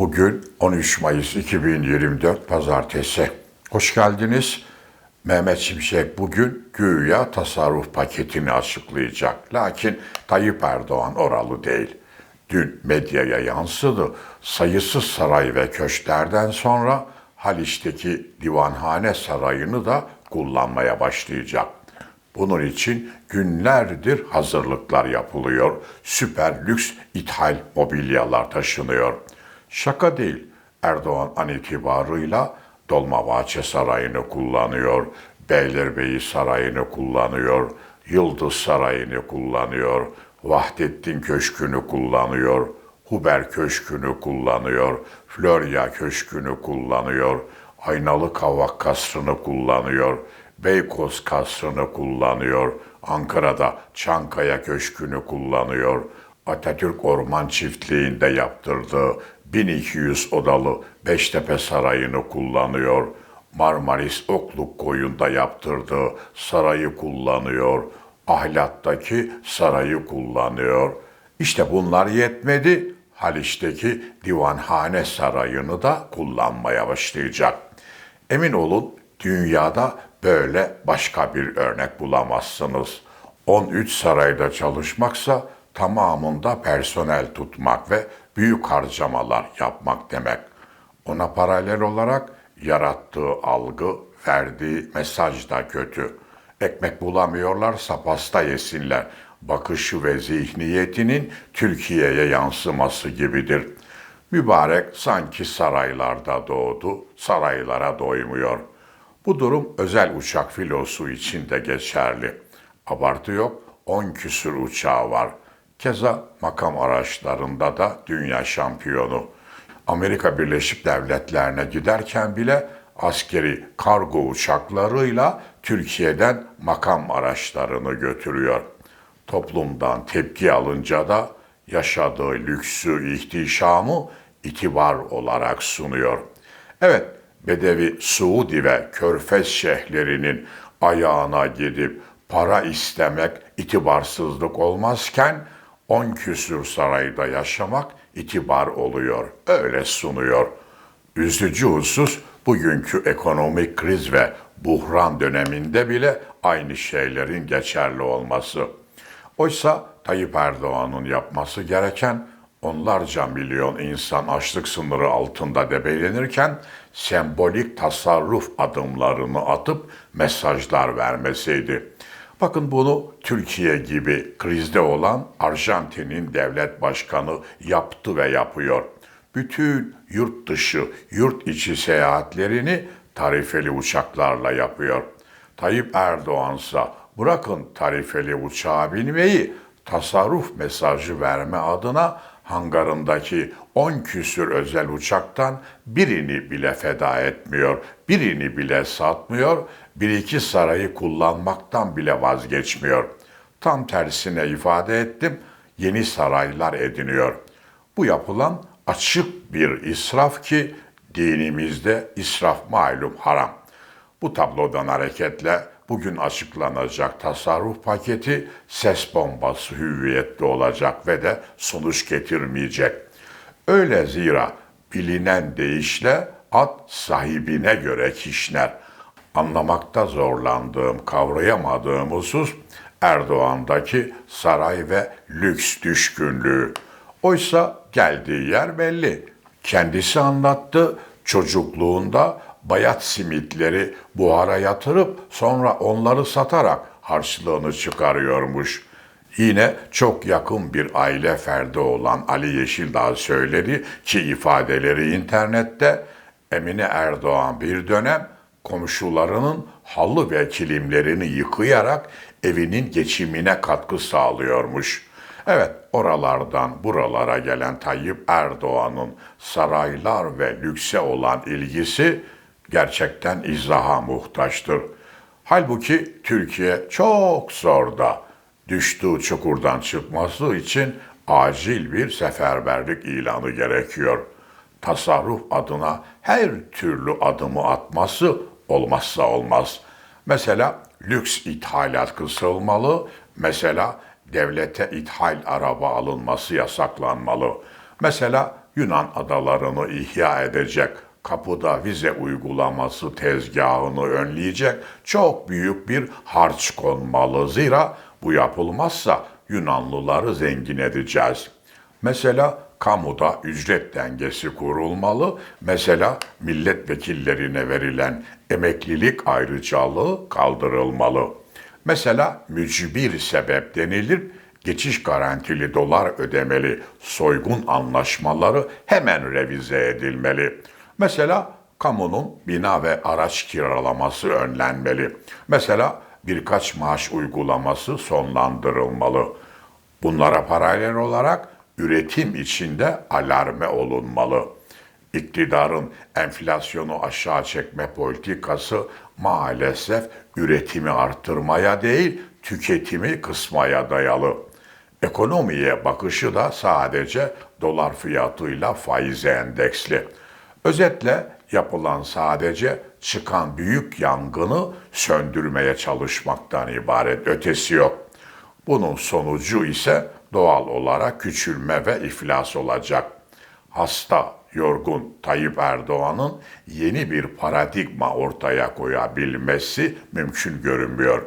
Bugün 13 Mayıs 2024 Pazartesi. Hoş geldiniz. Mehmet Şimşek bugün güya tasarruf paketini açıklayacak. Lakin Tayyip Erdoğan oralı değil. Dün medyaya yansıdı. Sayısız saray ve köşklerden sonra Haliç'teki divanhane sarayını da kullanmaya başlayacak. Bunun için günlerdir hazırlıklar yapılıyor. Süper lüks ithal mobilyalar taşınıyor. Şaka değil. Erdoğan an itibarıyla Dolmabahçe Sarayı'nı kullanıyor, Beylerbeyi Sarayı'nı kullanıyor, Yıldız Sarayı'nı kullanıyor, Vahdettin Köşkü'nü kullanıyor, Huber Köşkü'nü kullanıyor, Florya Köşkü'nü kullanıyor, Aynalı Kavak Kasrı'nı kullanıyor, Beykoz Kasrı'nı kullanıyor, Ankara'da Çankaya Köşkü'nü kullanıyor, Atatürk Orman Çiftliği'nde yaptırdığı 1200 odalı Beştepe Sarayı'nı kullanıyor, Marmaris Okluk Koyu'nda yaptırdığı sarayı kullanıyor, Ahlat'taki sarayı kullanıyor. İşte bunlar yetmedi, Haliç'teki Divanhane Sarayı'nı da kullanmaya başlayacak. Emin olun dünyada böyle başka bir örnek bulamazsınız. 13 sarayda çalışmaksa tamamında personel tutmak ve büyük harcamalar yapmak demek. Ona paralel olarak yarattığı algı, verdiği mesaj da kötü. Ekmek bulamıyorlarsa pasta yesinler. Bakışı ve zihniyetinin Türkiye'ye yansıması gibidir. Mübarek sanki saraylarda doğdu, saraylara doymuyor. Bu durum özel uçak filosu için de geçerli. Abartı yok, 10 küsür uçağı var. Keza makam araçlarında da dünya şampiyonu. Amerika Birleşik Devletleri'ne giderken bile askeri kargo uçaklarıyla Türkiye'den makam araçlarını götürüyor. Toplumdan tepki alınca da yaşadığı lüksü, ihtişamı itibar olarak sunuyor. Evet, Bedevi Suudi ve Körfez şehirlerinin ayağına gidip para istemek itibarsızlık olmazken on küsür sarayda yaşamak itibar oluyor. Öyle sunuyor. Üzücü husus bugünkü ekonomik kriz ve buhran döneminde bile aynı şeylerin geçerli olması. Oysa Tayyip Erdoğan'ın yapması gereken onlarca milyon insan açlık sınırı altında debelenirken sembolik tasarruf adımlarını atıp mesajlar vermesiydi. Bakın bunu Türkiye gibi krizde olan Arjantin'in devlet başkanı yaptı ve yapıyor. Bütün yurt dışı, yurt içi seyahatlerini tarifeli uçaklarla yapıyor. Tayyip Erdoğansa bırakın tarifeli uçağa binmeyi, tasarruf mesajı verme adına hangarındaki 10 küsür özel uçaktan birini bile feda etmiyor, birini bile satmıyor, bir iki sarayı kullanmaktan bile vazgeçmiyor. Tam tersine ifade ettim, yeni saraylar ediniyor. Bu yapılan açık bir israf ki dinimizde israf malum haram. Bu tablodan hareketle bugün açıklanacak tasarruf paketi ses bombası hüviyetli olacak ve de sonuç getirmeyecek. Öyle zira bilinen deyişle at sahibine göre kişner. Anlamakta zorlandığım, kavrayamadığım husus Erdoğan'daki saray ve lüks düşkünlüğü. Oysa geldiği yer belli. Kendisi anlattı çocukluğunda bayat simitleri buhara yatırıp sonra onları satarak harçlığını çıkarıyormuş. Yine çok yakın bir aile ferdi olan Ali Yeşildağ söyledi ki ifadeleri internette Emine Erdoğan bir dönem komşularının halı ve kilimlerini yıkayarak evinin geçimine katkı sağlıyormuş. Evet, oralardan buralara gelen Tayyip Erdoğan'ın saraylar ve lükse olan ilgisi gerçekten izaha muhtaçtır. Halbuki Türkiye çok zorda. Düştüğü çukurdan çıkması için acil bir seferberlik ilanı gerekiyor. Tasarruf adına her türlü adımı atması olmazsa olmaz. Mesela lüks ithalat kısılmalı, mesela devlete ithal araba alınması yasaklanmalı. Mesela Yunan adalarını ihya edecek, kapıda vize uygulaması tezgahını önleyecek çok büyük bir harç konmalı. Zira bu yapılmazsa Yunanlıları zengin edeceğiz. Mesela kamuda ücret dengesi kurulmalı. Mesela milletvekillerine verilen emeklilik ayrıcalığı kaldırılmalı. Mesela mücbir sebep denilip geçiş garantili dolar ödemeli soygun anlaşmaları hemen revize edilmeli. Mesela kamunun bina ve araç kiralaması önlenmeli. Mesela birkaç maaş uygulaması sonlandırılmalı. Bunlara paralel olarak üretim içinde alarme olunmalı. İktidarın enflasyonu aşağı çekme politikası maalesef üretimi arttırmaya değil, tüketimi kısmaya dayalı. Ekonomiye bakışı da sadece dolar fiyatıyla faize endeksli. Özetle yapılan sadece çıkan büyük yangını söndürmeye çalışmaktan ibaret ötesi yok. Bunun sonucu ise doğal olarak küçülme ve iflas olacak. Hasta, yorgun Tayyip Erdoğan'ın yeni bir paradigma ortaya koyabilmesi mümkün görünmüyor.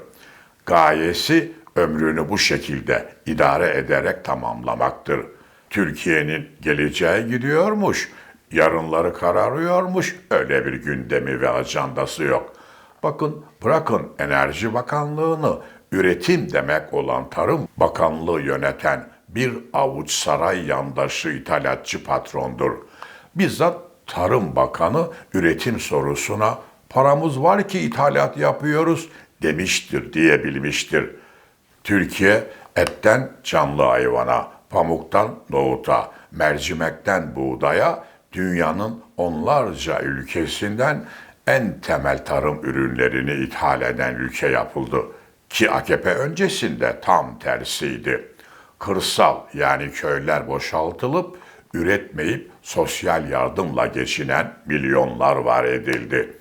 Gayesi ömrünü bu şekilde idare ederek tamamlamaktır. Türkiye'nin geleceği gidiyormuş, yarınları kararıyormuş, öyle bir gündemi ve ajandası yok. Bakın bırakın Enerji Bakanlığı'nı, üretim demek olan Tarım Bakanlığı yöneten bir avuç saray yandaşı ithalatçı patrondur. Bizzat Tarım Bakanı üretim sorusuna paramız var ki ithalat yapıyoruz demiştir diyebilmiştir. Türkiye etten canlı hayvana, pamuktan nohuta, mercimekten buğdaya dünyanın onlarca ülkesinden en temel tarım ürünlerini ithal eden ülke yapıldı. Ki AKP öncesinde tam tersiydi. Kırsal yani köyler boşaltılıp üretmeyip sosyal yardımla geçinen milyonlar var edildi.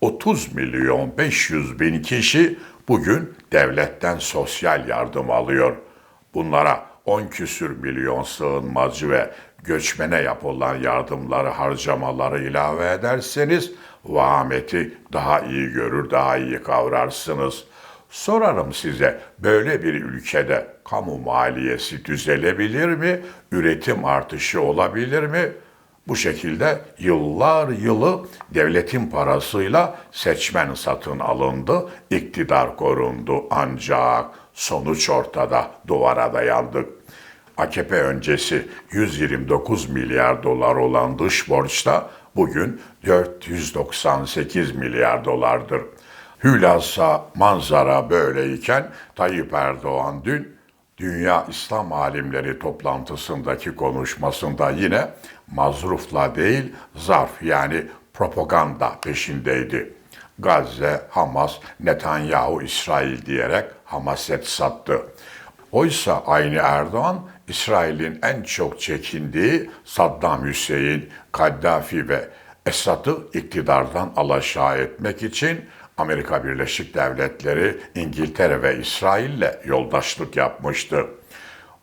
30 milyon 500 bin kişi bugün devletten sosyal yardım alıyor. Bunlara 10 küsür milyon sığınmacı ve göçmene yapılan yardımları harcamaları ilave ederseniz vahameti daha iyi görür, daha iyi kavrarsınız. Sorarım size böyle bir ülkede kamu maliyesi düzelebilir mi? Üretim artışı olabilir mi? Bu şekilde yıllar yılı devletin parasıyla seçmen satın alındı, iktidar korundu ancak sonuç ortada, duvara dayandık. AKP öncesi 129 milyar dolar olan dış borçta bugün 498 milyar dolardır. Hülasa manzara böyleyken Tayyip Erdoğan dün Dünya İslam Alimleri toplantısındaki konuşmasında yine mazrufla değil zarf yani propaganda peşindeydi. Gazze, Hamas, Netanyahu, İsrail diyerek hamaset sattı. Oysa aynı Erdoğan, İsrail'in en çok çekindiği Saddam Hüseyin, Kaddafi ve Esad'ı iktidardan alaşağı etmek için Amerika Birleşik Devletleri, İngiltere ve İsrail'le yoldaşlık yapmıştı.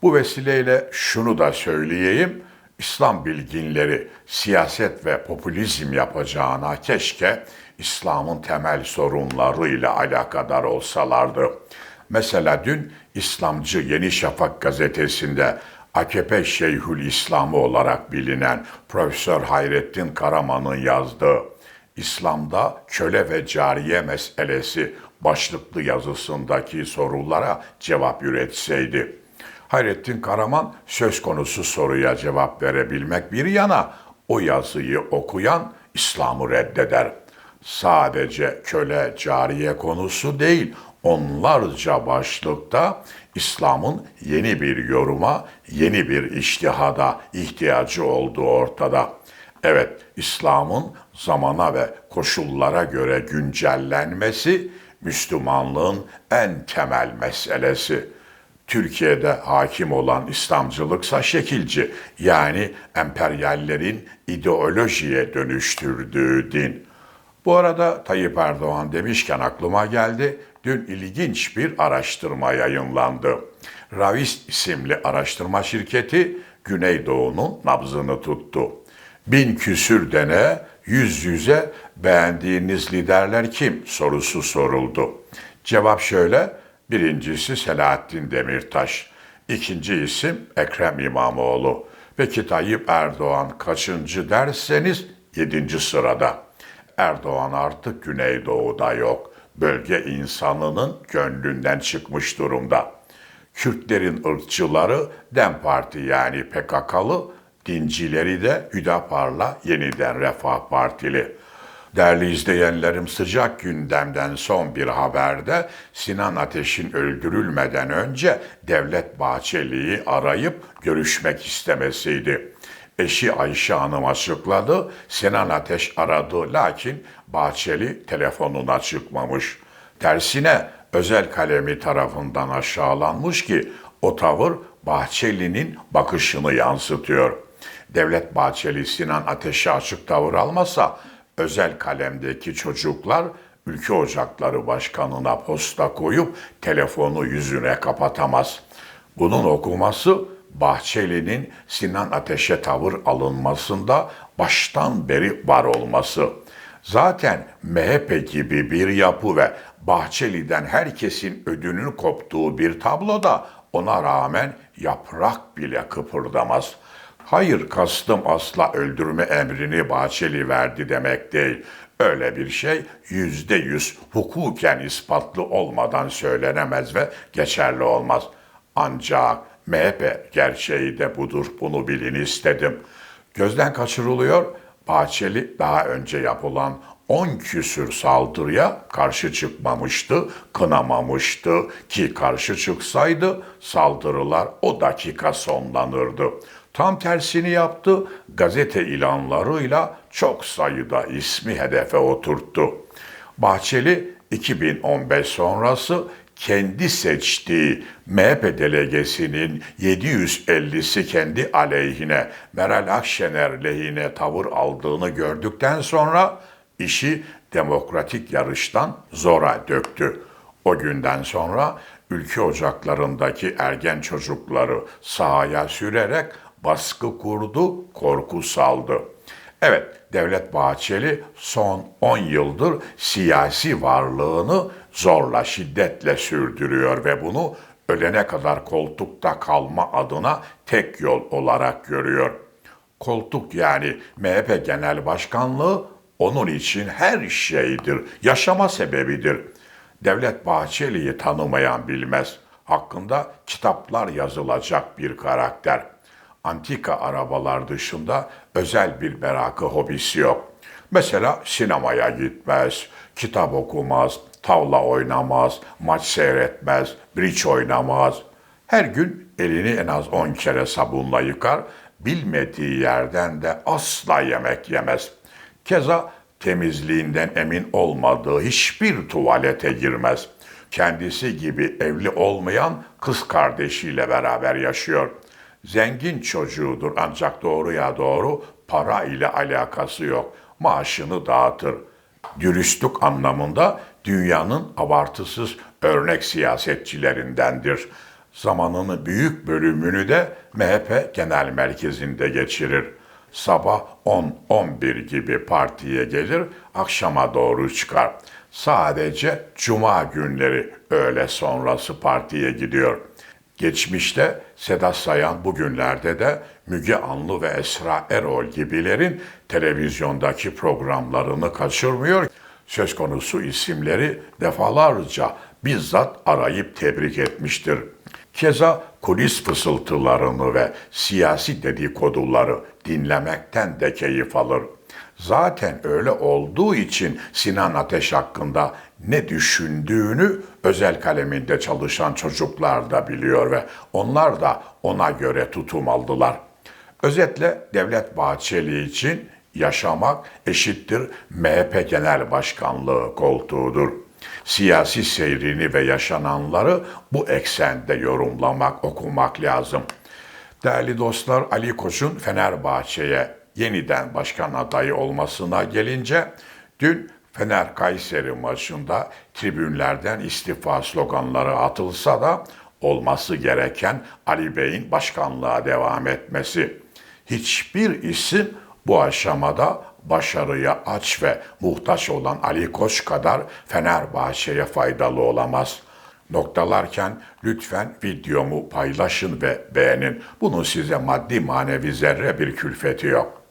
Bu vesileyle şunu da söyleyeyim, İslam bilginleri siyaset ve popülizm yapacağına keşke İslam'ın temel sorunlarıyla alakadar olsalardı. Mesela dün İslamcı Yeni Şafak gazetesinde AKP Şeyhül İslamı olarak bilinen Profesör Hayrettin Karaman'ın yazdığı İslam'da köle ve cariye meselesi başlıklı yazısındaki sorulara cevap üretseydi. Hayrettin Karaman söz konusu soruya cevap verebilmek bir yana o yazıyı okuyan İslam'ı reddeder. Sadece köle cariye konusu değil, onlarca başlıkta İslam'ın yeni bir yoruma, yeni bir iştihada ihtiyacı olduğu ortada. Evet, İslam'ın zamana ve koşullara göre güncellenmesi Müslümanlığın en temel meselesi. Türkiye'de hakim olan İslamcılıksa şekilci, yani emperyallerin ideolojiye dönüştürdüğü din. Bu arada Tayyip Erdoğan demişken aklıma geldi, dün ilginç bir araştırma yayınlandı. Ravis isimli araştırma şirketi Güneydoğu'nun nabzını tuttu. Bin küsür dene yüz yüze beğendiğiniz liderler kim sorusu soruldu. Cevap şöyle, birincisi Selahattin Demirtaş, ikinci isim Ekrem İmamoğlu. Peki Tayyip Erdoğan kaçıncı derseniz yedinci sırada. Erdoğan artık Güneydoğu'da yok. Bölge insanının gönlünden çıkmış durumda. Kürtlerin ırkçıları DEM Parti yani PKK'lı, dincileri de Hüdapar'la yeniden Refah Partili. Değerli izleyenlerim sıcak gündemden son bir haberde Sinan Ateş'in öldürülmeden önce Devlet Bahçeli'yi arayıp görüşmek istemesiydi. Eşi Ayşe Hanım açıkladı. Sinan Ateş aradı lakin Bahçeli telefonuna çıkmamış. Tersine özel kalemi tarafından aşağılanmış ki o tavır Bahçeli'nin bakışını yansıtıyor. Devlet Bahçeli Sinan Ateş'e açık tavır almasa özel kalemdeki çocuklar Ülke Ocakları Başkanı'na posta koyup telefonu yüzüne kapatamaz. Bunun okuması Bahçeli'nin Sinan Ateş'e tavır alınmasında baştan beri var olması. Zaten MHP gibi bir yapı ve Bahçeli'den herkesin ödünün koptuğu bir tabloda ona rağmen yaprak bile kıpırdamaz. Hayır kastım asla öldürme emrini Bahçeli verdi demek değil. Öyle bir şey yüzde yüz hukuken ispatlı olmadan söylenemez ve geçerli olmaz. Ancak MHP gerçeği de budur bunu bilin istedim. Gözden kaçırılıyor Bahçeli daha önce yapılan 10 küsür saldırıya karşı çıkmamıştı, kınamamıştı ki karşı çıksaydı saldırılar o dakika sonlanırdı. Tam tersini yaptı, gazete ilanlarıyla çok sayıda ismi hedefe oturttu. Bahçeli 2015 sonrası kendi seçtiği MHP delegesinin 750'si kendi aleyhine, Meral Akşener lehine tavır aldığını gördükten sonra işi demokratik yarıştan zora döktü. O günden sonra ülke ocaklarındaki ergen çocukları sahaya sürerek baskı kurdu, korku saldı. Evet, Devlet Bahçeli son 10 yıldır siyasi varlığını zorla, şiddetle sürdürüyor ve bunu ölene kadar koltukta kalma adına tek yol olarak görüyor. Koltuk yani MHP Genel Başkanlığı onun için her şeydir, yaşama sebebidir. Devlet Bahçeli'yi tanımayan bilmez. Hakkında kitaplar yazılacak bir karakter. Antika arabalar dışında özel bir merakı, hobisi yok. Mesela sinemaya gitmez, kitap okumaz, tavla oynamaz, maç seyretmez, bridge oynamaz. Her gün elini en az 10 kere sabunla yıkar, bilmediği yerden de asla yemek yemez. Keza temizliğinden emin olmadığı hiçbir tuvalete girmez. Kendisi gibi evli olmayan kız kardeşiyle beraber yaşıyor. Zengin çocuğudur ancak doğruya doğru para ile alakası yok. Maaşını dağıtır. Dürüstlük anlamında dünyanın abartısız örnek siyasetçilerindendir. Zamanının büyük bölümünü de MHP genel merkezinde geçirir. Sabah 10-11 gibi partiye gelir, akşama doğru çıkar. Sadece cuma günleri öğle sonrası partiye gidiyor. Geçmişte Sedat Sayan bugünlerde de Müge Anlı ve Esra Erol gibilerin televizyondaki programlarını kaçırmıyor. Söz konusu isimleri defalarca bizzat arayıp tebrik etmiştir. Keza kulis fısıltılarını ve siyasi dedikoduları dinlemekten de keyif alır. Zaten öyle olduğu için Sinan Ateş hakkında ne düşündüğünü özel kaleminde çalışan çocuklar da biliyor ve onlar da ona göre tutum aldılar. Özetle Devlet Bahçeli için yaşamak eşittir MHP Genel Başkanlığı koltuğudur. Siyasi seyrini ve yaşananları bu eksende yorumlamak, okumak lazım. Değerli dostlar Ali Koç'un Fenerbahçe'ye yeniden başkan adayı olmasına gelince dün Fener Kayseri maçında tribünlerden istifa sloganları atılsa da olması gereken Ali Bey'in başkanlığa devam etmesi. Hiçbir isim bu aşamada başarıya aç ve muhtaç olan Ali Koç kadar Fenerbahçe'ye faydalı olamaz. Noktalarken lütfen videomu paylaşın ve beğenin. Bunun size maddi manevi zerre bir külfeti yok.